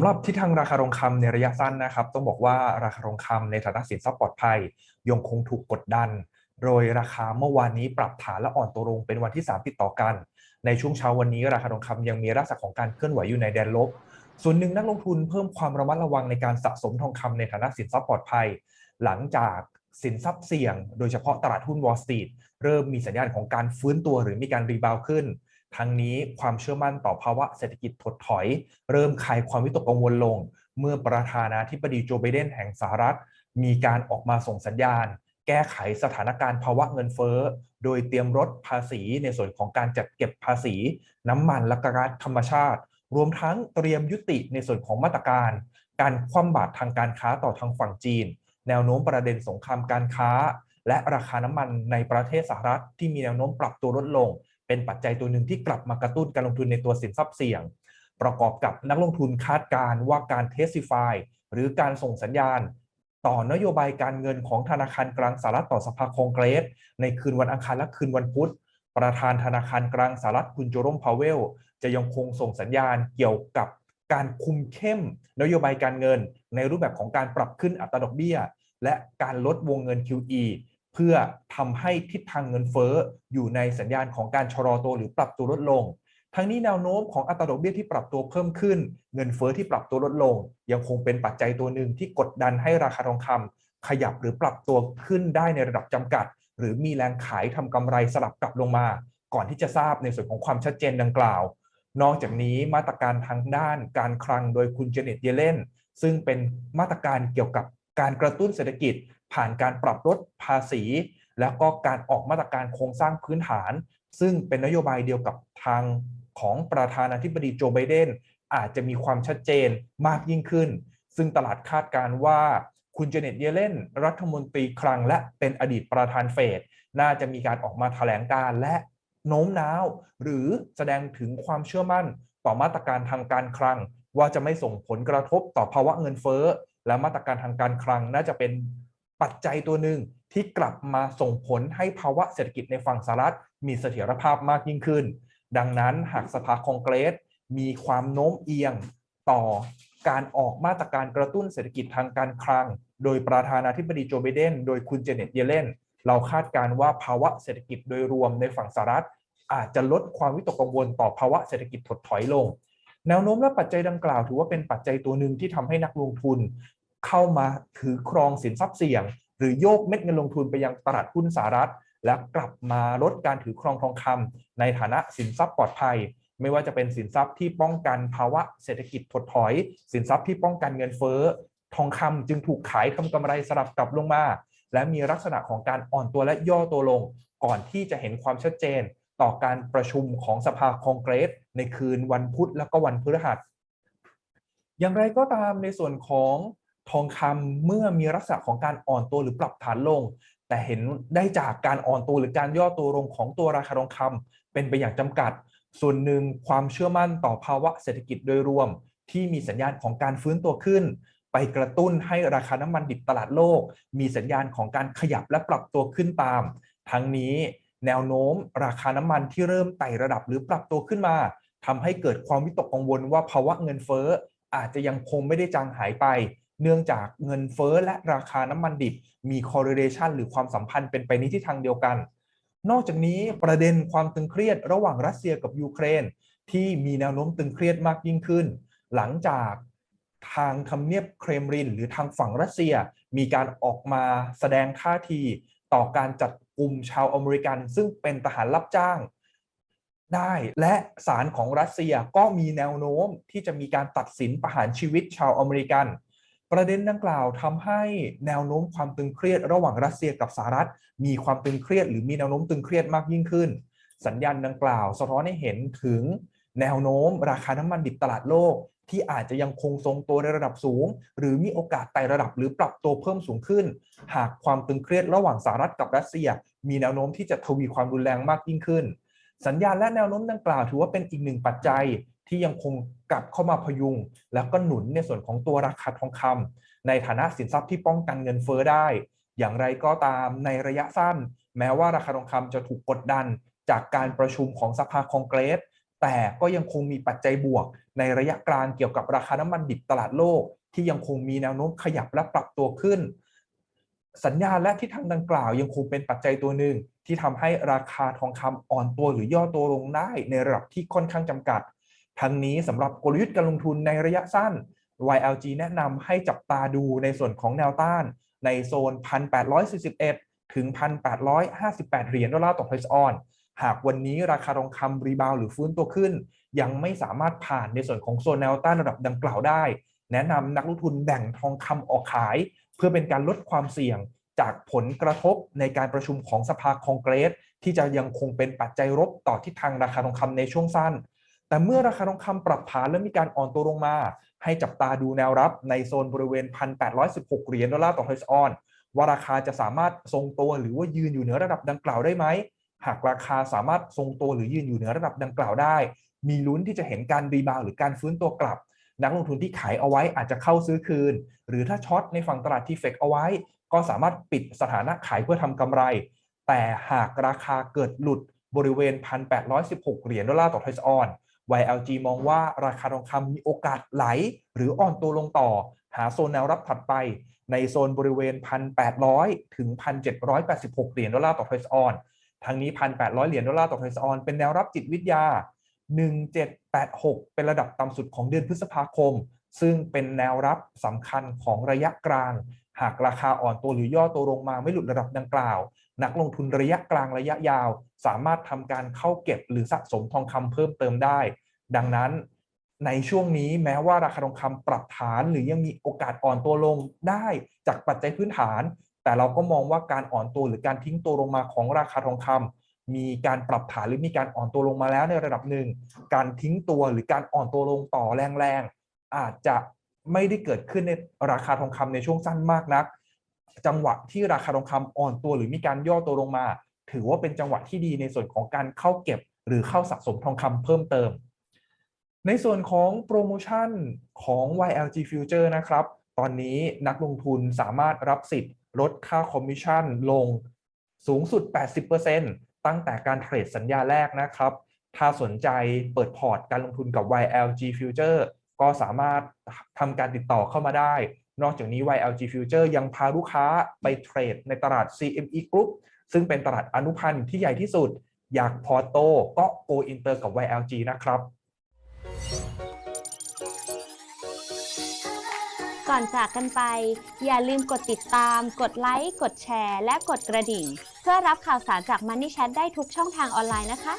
สำหรับทิศทางราคาทองคำในระยะสั้นนะครับ ต้องบอกว่าราคาทองคำในฐานะสินทรัพย์ปลอดภัยยังคงถูกกดดัน โดยราคาเมื่อวานนี้ปรับฐานและอ่อนตัวลงเป็นวันที่ 3 ติดต่อกัน ในช่วงเช้าวันนี้ราคาทองคำยังมีลักษณะของการเคลื่อนไหวอยู่ในแดนลบ ส่วนหนึ่งนักลงทุนเพิ่มความระมัดระวังในการสะสมทองคำในฐานะสินทรัพย์ปลอดภัย หลังจากสินทรัพย์เสี่ยง โดยเฉพาะตลาดหุ้นวอล l ์สตรีทเริ่มมีสัญญาณของการฟื้นตัวหรือมีการรีบาวขึ้น ทั้งนี้ความเชื่อมั่นต่อภาวะเศรษฐกิจถดถอย เริ่มคลายความวิตกกังวลลง เมื่อประธานาธิบดีโจไบเดนแห่งสหรัฐ มีการออกมาส่งสัญญาณ แก้ไขสถานการณ์ภาวะเงินเฟ้อ โดยเตรียมลดภาษีในส่วนของการจัดเก็บภาษี น้ำมันและก๊าซธรรมชาติ รวมทั้งเตรียมยุติในส่วนของมาตรการ การคว่ำบาตรทางการค้าต่อทางฝั่งจีน แนวโน้มประเด็นสงครามการค้า และราคาน้ำมันในประเทศสหรัฐที่มีแนวโน้มปรับตัวลดลง เป็นปัจจัยตัวหนึ่งที่กลับมากระตุ้นการลงทุนในตัวสินทรัพย์เสี่ยง ประกอบกับนักลงทุนคาดการณ์ว่าการเทสซิฟายหรือการส่งสัญญาณ ต่อนโยบายการเงินของธนาคารกลางสหรัฐต่อสภาคองเกรส ในคืนวันอังคารและคืนวันพุธ ประธานธนาคารกลางสหรัฐคุณโจรมพาวเวล จะยังคงส่งสัญญาณเกี่ยวกับการคุมเข้มนโยบายการเงิน ในรูปแบบของการปรับขึ้นอัตราดอกเบี้ย และการลดวงเงิน QE พื่อทำให้ทิศทางเงินเฟ้ออยู่ในสัญญาณของการชะลอตัวหรือปรับตัวลดลง ทั้งนี้แนวโน้มของอัตราดอกเบี้ยที่ปรับตัวเพิ่มขึ้น เงินเฟ้อที่ปรับตัวลดลง ยังคงเป็นปัจจัยตัวหนึ่งที่กดดันให้ราคาทองคำขยับหรือปรับตัวขึ้นได้ในระดับจำกัด หรือมีแรงขายทำกำไรสลับกลับลงมา ก่อนที่จะทราบในส่วนของความชัดเจนดังกล่าว นอกจากนี้มาตรการทางด้านการคลังโดยคุณเจเน็ตเยเลนซึ่งเป็นมาตรการเกี่ยวกับ การกระตุ้นเศรษฐกิจ ผ่านการปรับลดภาษี แล้วก็การออกมาตรการโครงสร้างพื้นฐาน ซึ่งเป็นนโยบายเดียวกับทางของประธานาธิบดีโจไบเดนอาจจะมีความชัดเจนมากยิ่งขึ้น ซึ่งตลาดคาดการว่าคุณเจเน็ตเยเลนรัฐมนตรีคลังและเป็นอดีตประธานเฟดน่าจะมีการออกมาแถลงการและโน้มน้าว หรือแสดงถึงความเชื่อมั่นต่อมาตรการทางการคลัง ว่าจะไม่ส่งผลกระทบต่อภาวะเงินเฟ้อ และมาตรการทางการคลังน่าจะเป็นปัจจัยตัวหนึ่งที่กลับมาส่งผลให้ภาวะเศรษฐกิจในฝั่งสหรัฐมีเสถียรภาพมากยิ่งขึ้น ดังนั้นหากสภาคองเกรส มีความโน้มเอียงต่อการออกมาตรการกระตุ้นเศรษฐกิจทางการคลัง โดยประธานาธิบดีโจไบเดน โดยคุณเจเน็ตเยเลนเราคาดการว่าภาวะเศรษฐกิจโดยรวมในฝั่งสหรัฐ อาจจะลดความวิตกกังวลต่อภาวะเศรษฐกิจถดถอยลง แนวโน้มและปัจจัยดังกล่าวถือว่าเป็นปัจจัยตัวหนึ่งที่ทำให้นักลงทุน เข้ามาถือครองสินทรัพย์เสี่ยง หรือโยกเม็ดเงินลงทุนไปยังตลาดหุ้นสหรัฐ และกลับมาลดการถือครองทองคำในฐานะสินทรัพย์ปลอดภัย ไม่ว่าจะเป็นสินทรัพย์ที่ป้องกันภาวะเศรษฐกิจถดถอย สินทรัพย์ที่ป้องกันเงินเฟ้อทองคำจึงถูกขายทำกำไรสลับกลับลงมา และมีลักษณะของการอ่อนตัวและย่อตัวลง ก่อนที่จะเห็นความชัดเจน ต่อการประชุมของสภาคองเกรส ในคืนวันพุธและก็วันพฤหัส อย่างไรก็ตามในส่วนของ ทองคำเมื่อมีลักษณะของการอ่อนตัวหรือปรับฐานลง แต่เห็นได้จากการอ่อนตัวหรือการย่อตัวลงของตัวราคาทองคำเป็นไปอย่างจำกัด ส่วนหนึ่งความเชื่อมั่นต่อภาวะเศรษฐกิจโดยรวม ที่มีสัญญาณของการฟื้นตัวขึ้น ไปกระตุ้นให้ราคาน้ำมันดิบตลาดโลก มีสัญญาณของการขยับและปรับตัวขึ้นตาม ทั้งนี้แนวโน้ม ราคาน้ำมันที่เริ่มไต่ระดับหรือปรับตัวขึ้นมาทำให้เกิดความวิตกกังวลว่าภาวะเงินเฟ้ออาจจะยังคงไม่ได้จางหายไป เนื่องจากเงินเฟ้อและราคาน้ำมันดิบมี correlation หรือความสัมพันธ์เป็นไปในทิศทางเดียวกัน นอกจากนี้ประเด็นความตึงเครียดระหว่างรัสเซียกับยูเครน ที่มีแนวโน้มตึงเครียดมากยิ่งขึ้น หลังจากทางทำเนียบเครมริน หรือทางฝั่งรัสเซีย มีการออกมาแสดงท่าทีต่อการจัดกลุ่มชาวอเมริกัน ซึ่งเป็นทหารรับจ้างได้และศาลของรัสเซียก็มีแนวโน้มที่จะมีการตัดสินประหารชีวิตชาวอเมริกัน ประเด็นดังกล่าวทำให้แนวโน้มความตึงเครียดระหว่างรัสเซียกับสหรัฐ มีความตึงเครียดหรือมีแนวโน้มตึงเครียดมากยิ่งขึ้น สัญญาณดังกล่าว สะท้อนให้เห็นถึงแนวโน้ม ราคาน้ำมันดิบตลาดโลก ที่อาจจะยังคงทรงตัวในระดับสูง หรือมีโอกาสไต่ระดับหรือปรับตัวเพิ่มสูงขึ้น หากความตึงเครียดระหว่างสหรัฐกับรัสเซีย มีแนวโน้มที่จะทวีความรุนแรงมากยิ่งขึ้น สัญญาณและแนวโน้มดังกล่าวถือว่าเป็นอีกหนึ่งปัจจัย ที่ยังคงกลับเข้ามาพยุง แล้วก็หนุนในส่วนของตัวราคาทองคำในฐานะสินทรัพย์ที่ป้องกันเงินเฟ้อได้ อย่างไรก็ตามในระยะสั้น แม้ว่าราคาทองคำจะถูกกดดัน จากการประชุมของสภาคองเกรส แต่ก็ยังคงมีปัจจัยบวก ในระยะกลางเกี่ยวกับราคาน้ำมันดิบตลาดโลก ที่ยังคงมีแนวโน้มขยับและปรับตัวขึ้น สัญญาณและทิศทางดังกล่าวยังคงเป็นปัจจัยตัวหนึ่งที่ทำให้ราคาทองคำอ่อนตัวหรือย่อตัวลงได้ในระดับที่ค่อนข้างจำกัด ทั้งนี้สำหรับกลยุทธ์การลงทุนในระยะสั้น YLG แนะนำให้จับตาดูในส่วนของแนวต้าน ในโซน 1,841 ถึง 1,858 เหรียญดอลลาร์ต่อทอยส์ออน หากวันนี้ราคาทองคำรีบาวหรือฟื้นตัวขึ้น ยังไม่สามารถผ่านในส่วนของโซนแนวต้านระดับดังกล่าวได้ แนะนำนักลงทุนแบ่งทองคำออกขาย เพื่อเป็นการลดความเสี่ยงจากผลกระทบในการประชุมของสภาคองเกรส ที่จะยังคงเป็นปัจจัยลบต่อทิศทางราคาทองคำในช่วงสั้น แต่เมื่อราคาทองคำปรับฐานและมีการอ่อนตัวลงมา ให้จับตาดูแนวรับในโซนบริเวณ 1,816 เหรียญดอลลาร์ต่อทอยส์ออนว่าราคาจะสามารถทรงตัวหรือว่ายืนอยู่เหนือระดับดังกล่าวได้ไหม หากราคาสามารถทรงตัวหรือยืนอยู่เหนือระดับดังกล่าวได้ มีลุ้นที่จะเห็นการรีบาวหรือการฟื้นตัวกลับ นักลงทุนที่ขายเอาไว้อาจจะเข้าซื้อคืน หรือถ้าช็อตในฝั่งตลาดที่เฟกเอาไว้ ก็สามารถปิดสถานะขายเพื่อทำกำไร แต่หากราคาเกิดหลุดบริเวณ 1,816 เหรียญดอลลาร์ต่อทอยส์ออน YLG มองว่าราคาทองคำมีโอกาสไหล หรืออ่อนตัวลงต่อ หาโซนแนวรับถัดไป ในโซนบริเวณ 1,800 ถึง 1,786 เหรียญดอลลาร์ต่อทอยส์ออนทั้งนี้ 1,800 เหรียญดอลลาร์ต่อทอยส์ออนเป็นแนวรับจิตวิทยา 1786 เป็นระดับต่ำสุดของเดือนพฤษภาคม ซึ่งเป็นแนวรับสำคัญของระยะกลาง หากราคาอ่อนตัวหรือย่อตัวลงมาไม่หลุดระดับดังกล่าว นักลงทุนระยะกลางระยะยาว สามารถทำการเข้าเก็บหรือสะสมทองคำเพิ่มเติมได้ ดังนั้นในช่วงนี้แม้ว่าราคาทองคำปรับฐานหรือยังมีโอกาสอ่อนตัวลงได้จากปัจจัยพื้นฐาน แต่เราก็มองว่าการอ่อนตัวหรือการทิ้งตัวลงมาของราคาทองคำมีการปรับฐานหรือมีการอ่อนตัวลงมาแล้วในระดับหนึ่ง การทิ้งตัวหรือการอ่อนตัวลงต่อแรงๆอาจจะไม่ได้เกิดขึ้นในราคาทองคำในช่วงสั้นมากนัก จังหวะที่ราคาทองคำอ่อนตัวหรือมีการย่อตัวลงมา ถือว่าเป็นจังหวะที่ดีในส่วนของการเข้าเก็บ หรือเข้าสะสมทองคำเพิ่มเติม ในส่วนของโปรโมชั่นของ YLG Future นะครับ ตอนนี้นักลงทุนสามารถรับสิทธิ์ ลดค่าคอมมิชชั่นลงสูงสุด 80%ตั้งแต่การเทรดสัญญาแรกนะครับ ถ้าสนใจเปิดพอร์ตการลงทุนกับ YLG Future ก็สามารถทำการติดต่อเข้ามาได้ นอกจากนี้ YLG Future ยังพาลูกค้าไปเทรดในตลาด CME Group ซึ่งเป็นตลาดอนุพันธ์ที่ใหญ่ที่สุด อยากพอโตก็โกอินเตอร์กับ YLG นะครับ ก่อนจากกันไป อย่าลืมกดติดตาม กดไลค์ กดแชร์ และกดกระดิ่ง เพื่อรับข่าวสารจาก Money Chat ได้ทุกช่องทางออนไลน์นะคะ